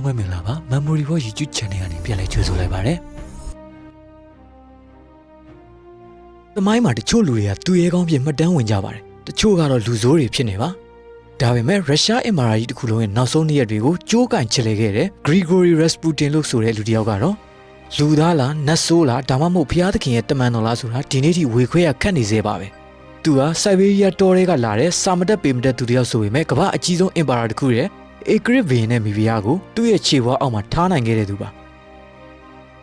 လုံးပဲမင်္ဂလာပါ Memory for YouTube Channel ကနေပြန်လည်ကြိုဆိုလိုက်ပါရစေ။သမိုင်းမှာတချို့လူတွေကသူရဲကောင်းပြင်မှတ်တမ်းဝင်ကြပါတယ်။တချို့ကတော့လူဆိုးတွေဖြစ်နေပါ။ဒါပေမဲ့ရုရှားအင်မာရာကြီးတစ်ခုလုံးရဲ့နောက်ဆုံးနေ့ရက်တွေကိုကြိုးကန်ချစ်လေခဲ့တဲ့ Grigory Rasputin လို့ဆိုတဲ့လူတစ်ယောက်ကတော့လူသားလားနတ်ဆိုးလားဒါမှမဟုတ်ဘုရားသခင်ရဲ့တမန်တော်လားဆိုတာဒီနေ့ထိဝေခွဲရခက်နေသေးပါပဲ။သူဟာစိုက်ဘေးရီးယားတောထဲကလာတဲ့စာမတက်ပေမတက်သူတစ်ယောက်ဆိုပေမဲ့ကမ္ဘာအကြီးဆုံးအင်ပါရာတစ်ခုရဲ့ အေဂရစ်ဗီနဲ့မီဗီယာကိုသူ့ရဲ့ခြေဘွားအောက်မှာထားနိုင်ခဲ့တဲ့သူပါ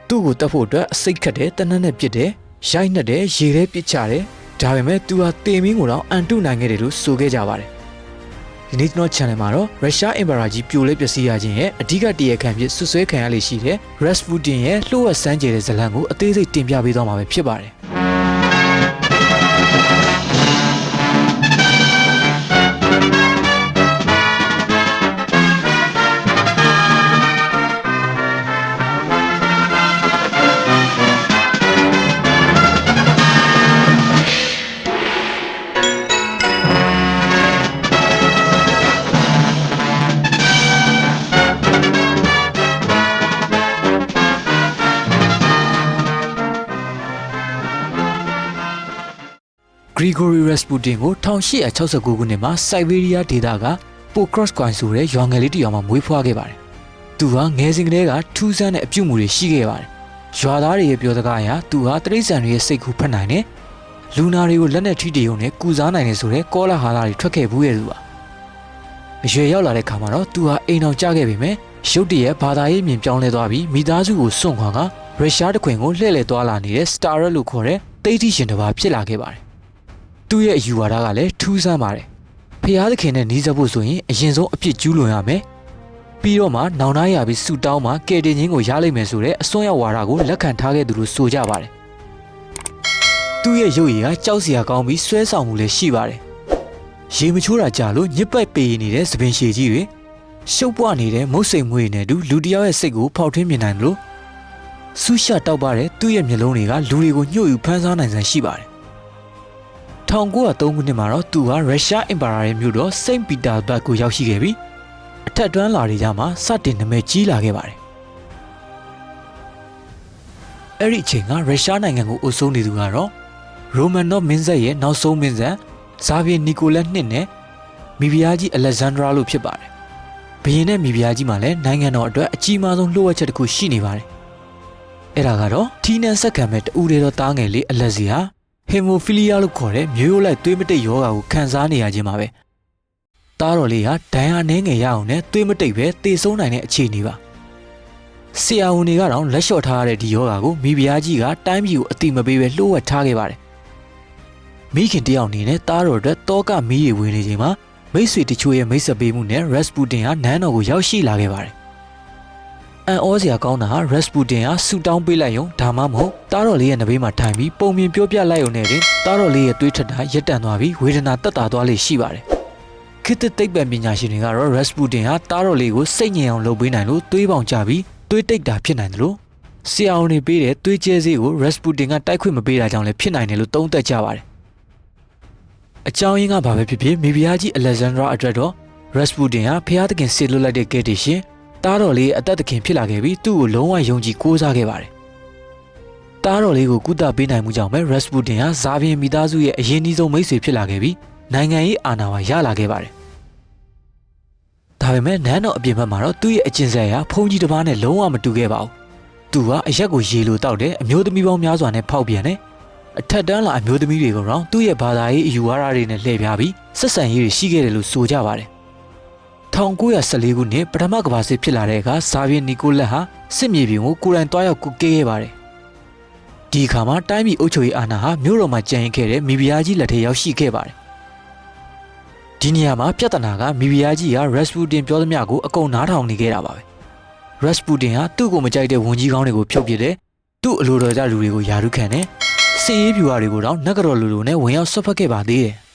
သူ့ကိုတတ်ဖို့အတွက်အစိတ်ခတ်တဲ့တနက်နဲ့ပြစ်တဲ့ရိုက်နှက်တဲ့ရေထဲပစ်ချတဲ့ဒါပေမဲ့သူဟာတေမင်းကိုတော့အန်တုနိုင်ခဲ့တယ်လို့ဆိုခဲ့ကြပါတယ်ဒီနေ့ကျွန်တော် channel မှာတော့ရုရှားအင်ပါရာကြီးပြိုလဲပျက်စီးရခြင်းရဲ့အဓိကတရားခံဖြစ်ဆွဆွဲခံရလေရှိတဲ့ Rasputin ရဲ့လှုပ်ဝက်စမ်းကြဲတဲ့ဇာတ်လမ်းကိုအသေးစိတ်တင်ပြပေးသွားမှာပဲဖြစ်ပါတယ် Grigory Rasputin ကို1869ခုနှစ်မှာ Siberia ဒေသက Pokrovskoy ဆိုတဲ့ရွာငယ်လေးတစ်ရွာမှာမွေးဖွားခဲ့ပါတယ်။သူဟာငယ်စဉ်ကတည်းကထူးဆန်းတဲ့အပြုအမူတွေရှိခဲ့ပါတယ်။ရွာသားတွေရဲ့ပြောစကားအရသူဟာတရိษံတွေရဲ့စိတ်ကူဖက်နိုင်တယ်။လူနာတွေကိုလက်နဲ့ထိတရုံနဲ့ကုစားနိုင်တယ်ဆိုတဲ့ကောလာဟာလာတွေထွက်ခဲ့ဘူးရဲ့သူပါ။အရွယ်ရောက်လာတဲ့ခါမှာတော့သူဟာအိမ်အောင်ကြခဲ့ပေမဲ့ရုတ်တရက်ဘာသာရေးမြင်ပြောင်းလဲသွားပြီးမိသားစုကိုစွန့်ခွာကရုရှားတခွင်ကိုလှည့်လည်သွားလာနေတဲ့ Star လို့ခေါ်တဲ့တိတ်တိရှင်တစ်ပါးဖြစ်လာခဲ့ပါတယ်။ သူ့ရဲ့အယူဝါဒကလည်းထူးဆန်းပါတယ်။ဖျားသခင်နဲ့နှီးစပ်ဖို့ဆိုရင်အရင်ဆုံးအပြစ်ကျူးလွန်ရမယ်။ပြီးတော့မှနောင်နှားရပြီးဆူတောင်းမှကယ်တင်ခြင်းကိုရလိမ့်မယ်ဆိုတဲ့အစွန်းရောက်ဝါဒကိုလက်ခံထားခဲ့သူလို့ဆိုကြပါတယ်။သူ့ရဲ့ရုပ်ရည်ကကြောက်စရာကောင်းပြီးဆွဲဆောင်မှုလည်းရှိပါတယ်။ရေမချိုးတာကြာလို့ညစ်ပတ်ပေနေတဲ့သပင်ရှည်ကြီးတွေရှုပ်ပွားနေတဲ့မုတ်စိမ်မွေးနဲ့တူလူတစ်ယောက်ရဲ့စိတ်ကိုဖောက်ထွင်းမြင်နိုင်တယ်လို့ဆူရှာတောက်ပါတဲ့သူ့ရဲ့မျက်လုံးတွေကလူတွေကိုညှို့ယူဖမ်းဆားနိုင်စမ်းရှိပါတယ် 1903ခုနှစ်မှာတော့သူဟာရုရှားအင်ပါယာရဲ့မြို့တော်စိန့်ပီတာဘတ်ကိုရောက်ရှိခဲ့ပြီးအထက်တွမ်းလာတွေကြမှာစတင်နာမည်ကြီးလာခဲ့ပါတယ်။အဲ့ဒီအချိန်ကရုရှားနိုင်ငံကိုအုပ်စိုးနေသူကတော့ရိုမန်နော့မင်းဆက်ရဲ့နောက်ဆုံးမင်းဆက်ဇာဗီယနီကိုလက်နှစ်နဲ့မီဗီယာကြီးအလက်ဇန်ဒရာလို့ဖြစ်ပါတယ်။ဘုရင်နဲ့မီဗီယာကြီးမှာလည်းနိုင်ငံတော်အတွက်အကြီးမားဆုံးလှုပ်ဝက်ချက်တစ်ခုရှိနေပါတယ်။အဲ့ဒါကတော့ထီနန်ဆက်ခံမဲ့တူတွေတော့တားငယ်လေးအလက်စီဟာ ဟီမိုဖီလီယာလို့ခေါ်တဲ့မျိုးရိုးလိုက်သွေးမတိတ်ယောဂါကိုခံစားနေရခြင်းပါပဲ။တားတော်လေးဟာဒဏ်ရာနှင်းငယ်ရအောင်နဲ့သွေးမတိတ်ပဲတေဆုံးနိုင်တဲ့အခြေအနေပါ။ဆရာဝန်တွေကတော့လက်လျှော့ထားရတဲ့ဒီယောဂါကိုမိဖုရားကြီးကတိုင်းပြည်ကိုအတိမပေးပဲလှိုးဝှက်ထားခဲ့ပါတယ်။မိခင်တယောက်အနေနဲ့တားတော်အတွက်တောကမီးရီဝင်နေချိန်မှာမိတ်ဆွေတချို့ရဲ့မိတ်ဆက်ပေးမှုနဲ့ Rasputin ဟာနန်းတော်ကိုရောက်ရှိလာခဲ့ပါတယ်။ အန်ဩစရာကောင်းတာဟာ Rasputin ဟာဆူတောင်းပေးလိုက်ရုံဒါမှမဟုတ်တားတော်လေးရဲ့နဘေးမှာထိုင်ပြီးပုံမြင်ပြောပြလိုက်ရုံနဲ့တင်တားတော်လေးရဲ့တွေးထက်တာရက်တန့်သွားပြီးဝေဒနာတက်တာသွားလေရှိပါတယ်။ခေတ်သစ်သိပ္ပံပညာရှင်တွေကတော့ Rasputin ဟာတားတော်လေးကိုစိတ်ငြိမ်အောင်လုပ်ပေးနိုင်လို့တွေးပေါင်ကြပြီးတွေးတိတ်တာဖြစ်နိုင်တယ်လို့ဆရာဝန်တွေပေးတဲ့တွေးကျဲစေးကို Rasputin ကတိုက်ခွင့်မပေးတာကြောင့်လည်းဖြစ်နိုင်တယ်လို့သုံးသပ်ကြပါတယ်။အကြောင်းရင်းကဘာပဲဖြစ်ဖြစ်မိဖုရားကြီး Alexandra အတွက်တော့ Rasputin ဟာဖျားသခင်ဆေလွတ်လိုက်တဲ့ကဲတီရှင် တားတော်လေးအသက်သခင်ဖြစ်လာခဲ့ပြီးသူ့ကိုလုံးဝယုံကြည်ကိုးစားခဲ့ပါတယ်။တားတော်လေးကိုကုသပေးနိုင်မှုကြောင့်ပဲ Rasputin ဟာဇာဗီယန်မိသားစုရဲ့အရင်အဆုံးမိတ်ဆွေဖြစ်လာခဲ့ပြီးနိုင်ငံရေးအာဏာပါရလာခဲ့ပါတယ်။ဒါပေမဲ့နန်းတော်အပြင်ဘက်မှာတော့သူ့ရဲ့အကျင့်ဆက်အရဖုန်ကြီးတစ်ပါးနဲ့လုံးဝမတူခဲ့ပါဘူး။သူကအရက်ကိုရေလိုတောက်တဲ့အမျိုးသမီးပေါင်းများစွာနဲ့ဖောက်ပြန်တယ်။အထက်တန်းလာအမျိုးသမီးတွေကိုတော့သူ့ရဲ့ဘာသာရေးအယူဝါဒတွေနဲ့လှည့်ပြားပြီးဆက်ဆံရေးတွေရှိခဲ့တယ်လို့ဆိုကြပါတယ်။ 1914ခုနှစ်ပထမကမ္ဘာစစ်ဖြစ်လာတဲ့အခါဇာဗီယန်နီကိုလက်ဟာစစ်မြေပြင်ကိုကိုယ်တိုင်တွားရောက်ကုကဲခဲ့ပါတယ်။ဒီအခါမှာတိုင်းပြည်အုပ်ချုပ်ရေးအာဏာဟာမြို့တော်မှာကျန်ရင်ခဲ့တဲ့မိဖုရားကြီးလက်ထက်ရောက်ရှိခဲ့ပါတယ်။ဒီနေရာမှာပြဿနာကမိဖုရားကြီးက Rasputin ပြောသမျှကိုအကုန်နားထောင်နေခဲ့တာပါပဲ။ Rasputin ဟာသူ့ကိုမကြိုက်တဲ့ဝန်ကြီးကောင်းတွေကိုဖြုတ်ပစ်တယ်။သူ့အလိုတော်ကြလူတွေကိုယာရုခံတယ်။စင်ရေးပြူဟာတွေကိုတော့နဂရော်လူလူနဲ့ဝင်ရောက်ဆွတ်ဖက်ခဲ့ပါသေးတယ်။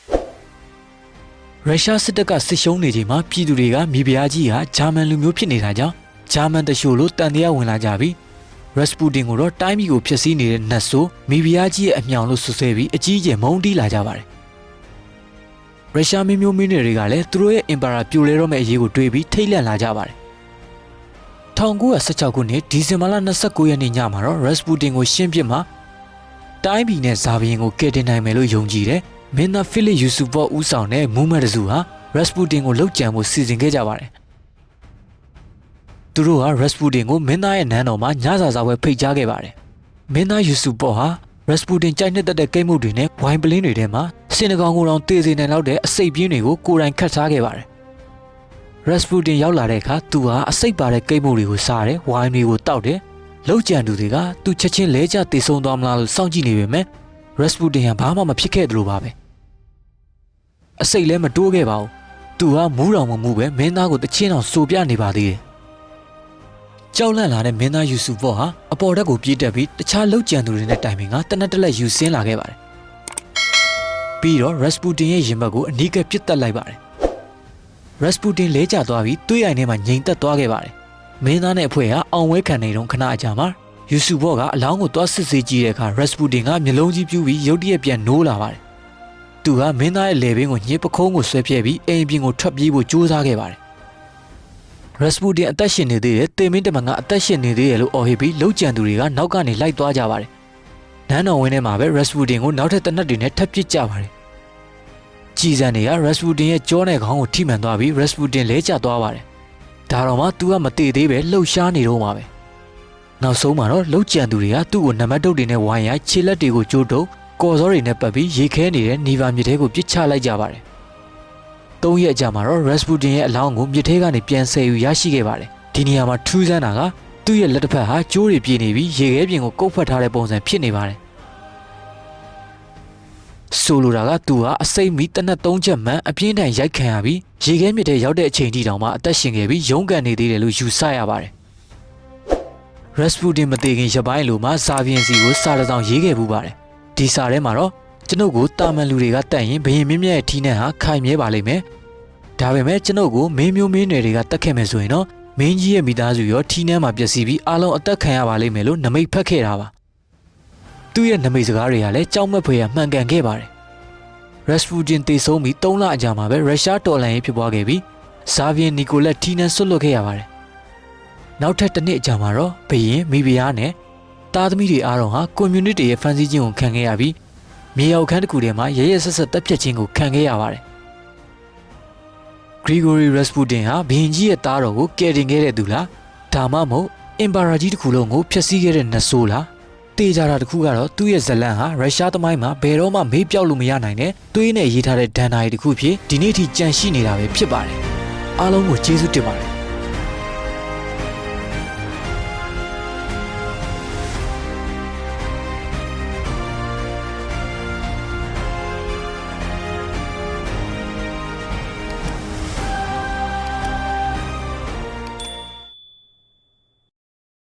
ရုရှားစစ်တပ်ကစစ်ရှုံးနေချိန်မှာပြည်သူတွေကမိဖုရားကြီးဟာဂျာမန်လူမျိုးဖြစ်နေတာကြောင့်ဂျာမန်တရှို့လို့တန်တရားဝင်လာကြပြီး Rasputin ကိုတော့တိုင်းပြည်ကိုဖျက်ဆီးနေတဲ့နတ်ဆိုးမိဖုရားကြီးရဲ့အမြောင်လို့ဆွဆွဲပြီးအကြီးအကျယ်မုန်းတီးလာကြပါတယ်။ရုရှားမင်းမျိုးမင်းတွေကလည်းသူတို့ရဲ့အင်ပါယာပြိုလဲတော့မဲ့အရေးကိုတွေးပြီးထိတ်လန့်လာကြပါတယ်။1916ခုနှစ်ဒီဇင်ဘာလ29ရက်နေ့ညမှာတော့ Rasputin ကိုရှင်းပစ်မှာတိုင်းပြည်နဲ့ဇာဘရင်ကိုကယ်တင်နိုင်မယ်လို့ယုံကြည်တယ်။ မင်းသားဖိလစ်ယူဆူဘောဦးဆောင်တဲ့မူမတ်တစုဟာ Rasputin ကိုလှုပ်ကြံမှုစီစဉ်ခဲ့ကြပါတယ်။သူတို့ဟာ Rasputin ကိုမင်းသားရဲ့နန်းတော်မှာညစာစားပွဲဖိတ်ကြားခဲ့ပါတယ်။မင်းသားယူဆူဘောဟာ Rasputin ကြိုက်နှစ်သက်တဲ့ကိတ်မှုတွေနဲ့ဝိုင်းပလင်းတွေထဲမှာစင်တကောင်ကိုတောင်တေးစေနိုင်လောက်တဲ့အစိတ်ပြင်းတွေကိုကိုယ်တိုင်ခတ်ထားခဲ့ပါတယ်။ Rasputin ရောက်လာတဲ့အခါသူဟာအစိတ်ပါတဲ့ကိတ်မှုတွေကိုစားတယ်ဝိုင်းတွေကိုတောက်တယ်လောက်ကြံသူတွေကသူချက်ချင်းလဲကျတေဆုံးသွားမလားလို့စောင့်ကြည့်နေပေမဲ့ Rasputin ဟာဘာမှမဖြစ်ခဲ့သလိုပါပဲ အစိတ်လည်းမတိုးခဲ့ပါဘူးသူဟာမူးတော်မမူပဲမင်းသားကိုတချင်းအောင်စိုးပြနေပါသေးတယ်ကြောက်လန့်လာတဲ့မင်းသားယူဆူဘော့ဟာအပေါ်တက်ကိုပြေးတက်ပြီးတခြားလောက်ကြံသူတွေနဲ့တိုင်ပင်ကတနက်တက်လက်ယူဆင်းလာခဲ့ပါတယ်ပြီးတော့ Rasputin ရဲ့ရင်ဘတ်ကိုအနီးကပ်ပစ်တက်လိုက်ပါတယ် Rasputin လဲကျသွားပြီးတွေးရိုင်ထဲမှာငြိမ်သက်သွားခဲ့ပါတယ်။မင်းသားနဲ့အဖွဲ့ကအောင်ဝဲခံနေတုန်းခဏအကြာမှာယူဆူဘော့ကအလောင်းကိုသွားစစ်ဆေးကြည့်တဲ့အခါ Rasputin ကမျက်လုံးကြီးပြူးပြီးရုတ်တရက်ပြန်နိုးလာပါတယ်။ သူကမင်းသားရဲ့လေဘင်းကိုညှစ်ပခုံးကိုဆွဲပြဲပြီးအိမ်ပြင်ကိုထွက်ပြေးဖို့ကြိုးစားခဲ့ပါတယ်။ Rasputin အသက်ရှင်နေသေးတယ်။တေမင်းတမန်ကအသက်ရှင်နေသေးတယ်လို့အော်ဟစ်ပြီးလှုပ်ကြံသူတွေကနောက်ကနေလိုက်သွားကြပါတယ်။နန်းတော်ဝင်းထဲမှာပဲ Rasputin ကိုနောက်ထပ်တနက်တွေနဲ့ထပ်ပစ်ကြပါတယ်။ကြည်စံတွေက Rasputin ရဲ့ကြောနဲ့ခေါင်းကိုထိမှန်သွားပြီး Rasputin လဲကျသွားပါတယ်။ဒါတော့မှ तू ကမတည်သေးပဲလှုပ်ရှားနေတော့မှာပဲ။နောက်ဆုံးမှာတော့လှုပ်ကြံသူတွေကသူ့ကိုနံပါတ်တုတ်တွေနဲ့ဝိုင်းရိုက်ခြေလက်တွေကိုကြိုးတုပ် ကော်စောတွေနဲ့ပတ်ပြီးရေခဲနေတဲ့နီဗာမြစ်ထဲကိုပစ်ချလိုက်ကြပါတယ်။သုံးရက်အကြာမှာတော့ Rasputin ရဲ့အလောင်းကိုမြစ်ထဲကနေပြန်ဆယ်ယူရရှိခဲ့ပါတယ်။ဒီနေရာမှာထူးဆန်းတာကသူ့ရဲ့လက်တစ်ဖက်ဟာကျိုးတွေပြေနေပြီးရေခဲပြင်ကိုကုတ်ဖက်ထားတဲ့ပုံစံဖြစ်နေပါတယ်။ဆိုလိုတာကသူဟာအစိမ့်မီတနက်သုံးချက်မှန်အပြင်းထန်ရိုက်ခံရပြီးရေခဲမြစ်ထဲရောက်တဲ့အချိန်ထိတောင်မှအသက်ရှင်ခဲ့ပြီးရုန်းကန်နေသေးတယ်လို့ယူဆရပါတယ်။ Rasputin မသေးခင်ရပိုင်းလိုမှစာပြင်စီကိုစာတစ်စောင်ရေးခဲ့ပူပါတယ်။ ဒီစာထဲမှာတော့ကျွန်ုပ်ကိုတာမန်လူတွေကတတ်ရင်ဘရင်မင်းမြတ်ရဲ့ထီးနှံဟာခိုင်မြဲပါလိမ့်မယ်။ဒါပေမဲ့ကျွန်ုပ်ကိုမင်းမျိုးမင်းနွယ်တွေကတတ်ခဲ့မယ်ဆိုရင်တော့မင်းကြီးရဲ့မိသားစုရောထီးနှံမှာပျက်စီးပြီးအလုံးအသက်ခံရပါလိမ့်မယ်လို့နမိတ်ဖက်ခဲ့တာပါ။သူ့ရဲ့နမိတ်စကားတွေကလည်းကြောက်မက်ဖွယ်ရမှန်ကန်ခဲ့ပါတယ်။ Rasputin တေဆုံးပြီး3လအကြာမှာပဲရုရှားတော်လှန်ရေးဖြစ်ပွားခဲ့ပြီးဇာဗီယန်နီကိုလက်ထီနန်ဆွတ်လွတ်ခဲ့ရပါတယ်။နောက်ထပ်တစ်နှစ်အကြာမှာတော့ဘရင်မိဖုရားနဲ့ တာသမီတွေအားလုံးဟာကွန်မြူနတီရဲ့ဖန်ဆီးခြင်းကိုခံခဲ့ရပြီးမြေရောက်ခန်းတစ်ခုထဲမှာရရဆက်ဆက်တပ်ဖြတ်ခြင်းကိုခံခဲ့ရပါတယ်။ Grigory Rasputin ဟာဘရင်ကြီးရဲ့သားတော်ကိုကယ်တင်ခဲ့တဲ့သူလားဒါမှမဟုတ်အင်ပါရာကြီးတစ်ခုလုံးကိုဖျက်ဆီးခဲ့တဲ့နတ်ဆိုးလားတေးကြတာတစ်ခုကတော့သူ့ရဲ့ဇလန်ဟာရုရှားသမိုင်းမှာဘယ်တော့မှမေးပြောက်လို့မရနိုင်တဲ့သွေးနဲ့ရေးထားတဲ့ဒဏ္ဍာရီတစ်ခုဖြစ်ဒီနေ့ထိကြန့်ရှိနေတာပဲဖြစ်ပါတယ်အားလုံးကိုကျေးဇူးတင်ပါတယ်